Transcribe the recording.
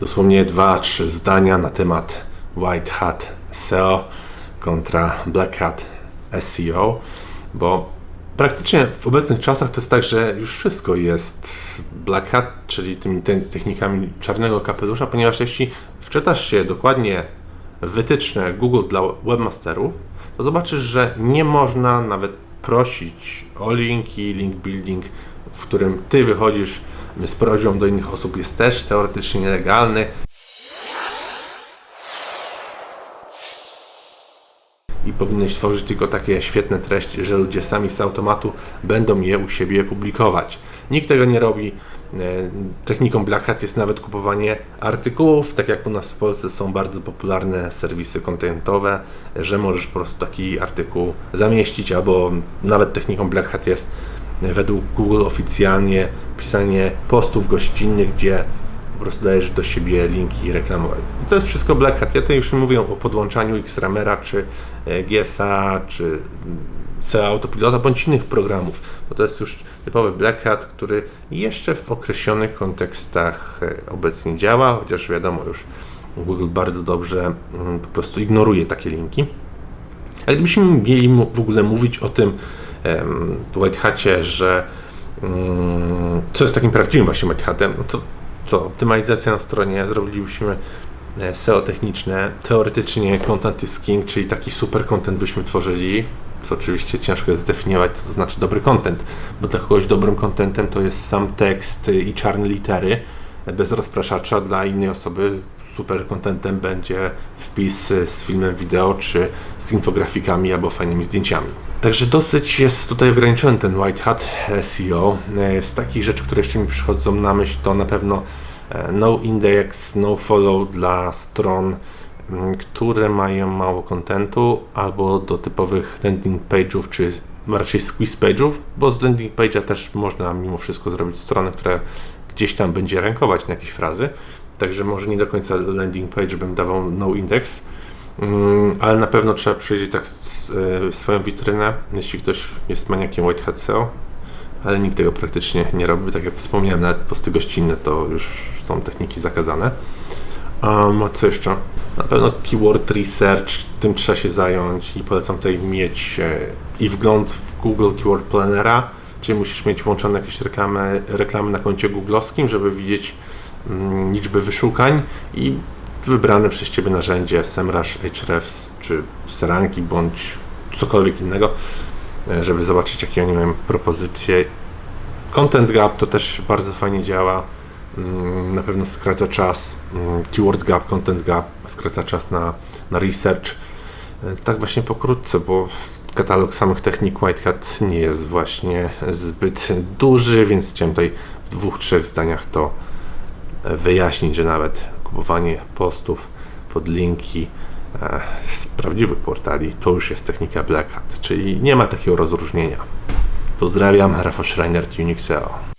Dosłownie dwa, trzy zdania na temat White Hat SEO kontra Black Hat SEO, bo praktycznie w obecnych czasach to jest tak, że już wszystko jest Black Hat, czyli tymi te- technikami czarnego kapelusza, ponieważ jeśli wczytasz się dokładnie w wytyczne Google dla webmasterów, to zobaczysz, że nie można nawet prosić o linki, link building, w którym ty wychodzisz z prośbą do innych osób jest też teoretycznie nielegalny. I powinieneś tworzyć tylko takie świetne treści, że ludzie sami z automatu będą je u siebie publikować. Nikt tego nie robi. E, Techniką Black Hat jest nawet kupowanie artykułów, tak jak u nas w Polsce są bardzo popularne serwisy kontentowe, że możesz po prostu taki artykuł zamieścić, albo nawet techniką Black Hat jest według Google oficjalnie pisanie postów gościnnych, gdzie po prostu dajesz do siebie linki reklamowe. I to jest wszystko Black Hat. Ja tutaj już mówię o podłączaniu Xramera, czy e, GSA, czy mm, SEO Autopilota, bądź innych programów, bo to jest już typowy Black Hat, który jeszcze w określonych kontekstach e, obecnie działa, chociaż wiadomo już Google bardzo dobrze mm, po prostu ignoruje takie linki. Ale gdybyśmy mieli w ogóle mówić o tym White Hacie, że mm, co jest takim prawdziwym właśnie White Hatem, no to co, optymalizacja na stronie, zrobilibyśmy e, SEO techniczne, teoretycznie content is king, czyli taki super content byśmy tworzyli, co oczywiście ciężko jest zdefiniować, co to znaczy dobry content, bo dla kogoś dobrym contentem to jest sam tekst i czarne litery, bez rozpraszacza, dla innej osoby super contentem będzie wpis z filmem wideo, czy z infografikami albo fajnymi zdjęciami. Także dosyć jest tutaj ograniczony ten White Hat SEO. E, Z takich rzeczy, które jeszcze mi przychodzą na myśl, to na pewno e, no index, no follow dla stron, które mają mało kontentu, albo do typowych landing page'ów, czy raczej squeeze page'ów, bo z landing page'a też można mimo wszystko zrobić stronę, która gdzieś tam będzie rankować na jakieś frazy. Także może nie do końca landing page bym dawał no index, Mm, ale na pewno trzeba przejrzeć tak e, swoją witrynę, jeśli ktoś jest maniakiem White Hat SEO, ale nikt tego praktycznie nie robi. Tak jak wspomniałem, nawet posty gościnne to już są techniki zakazane. Um, a co jeszcze? Na pewno keyword research, tym trzeba się zająć i polecam tutaj mieć e, i wgląd w Google Keyword Plannera, czyli musisz mieć włączone jakieś reklamy, reklamy na koncie googlowskim, żeby widzieć liczby wyszukań i wybrane przez Ciebie narzędzie SEMrush, Ahrefs czy Seranki bądź cokolwiek innego, e, żeby zobaczyć jakie oni mają propozycje. Content Gap to też bardzo fajnie działa. Mm, Na pewno skraca czas. Mm, Keyword Gap, Content Gap skraca czas na, na research. E, Tak właśnie pokrótce, bo katalog samych technik White Hat nie jest właśnie zbyt duży, więc chciałem tutaj w dwóch, trzech zdaniach to wyjaśnić, że nawet kupowanie postów pod linki e, z prawdziwych portali to już jest technika Black Hat, czyli nie ma takiego rozróżnienia. Pozdrawiam, Rafał Schreiner, Unix SEO.